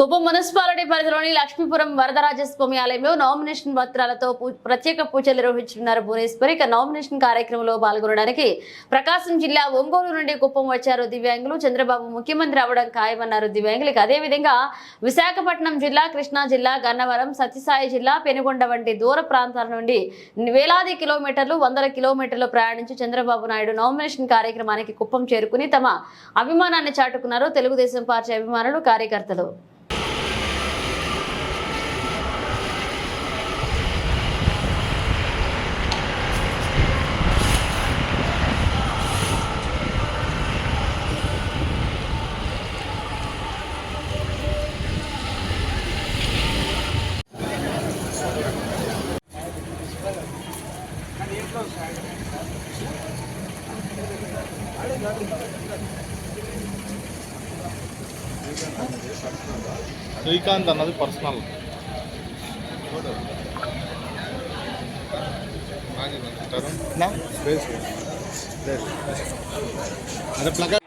Kuppam municipality పరిధిలోని లక్ష్మీపురం వరదరాజస్వామి ఆలయంలో nomination పత్రాలతో పూ- ప్రత్యేక పూజలు నిర్వహించనున్నారు భువనేశ్వరి. ఇక నామినేషన్ కార్యక్రమంలో పాల్గొనడానికి ప్రకాశం జిల్లా ఒంగోలు నుండి కుప్పం వచ్చారు దివ్యాంగులు. చంద్రబాబు ముఖ్యమంత్రి అవడం ఖాయమన్నారు దివ్యాంగులు ఇక అదేవిధంగా విశాఖపట్నం జిల్లా కృష్ణా జిల్లా గన్నవరం సత్యసాయి జిల్లా పెనుగొండ వంటి దూర ప్రాంతాల నుండి వేలాది కిలోమీటర్లు వందల కిలోమీటర్లు ప్రయాణించి చంద్రబాబు నాయుడు నామినేషన్ కార్యక్రమానికి కుప్పం చేరుకుని తమ అభిమానాన్ని చాటుకున్నారు తెలుగుదేశం పార్టీ అభిమానులు కార్యకర్తలు. శ్రీకాంత్ అన్నది పర్సనల్ అదే ప్లగ్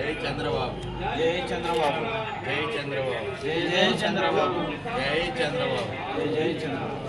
జై చంద్రబాబు. జై చంద్రబాబు. జై చంద్రబాబు. జై జై చంద్రబాబు. జై చంద్రబాబు. జై జై చంద్రబాబు.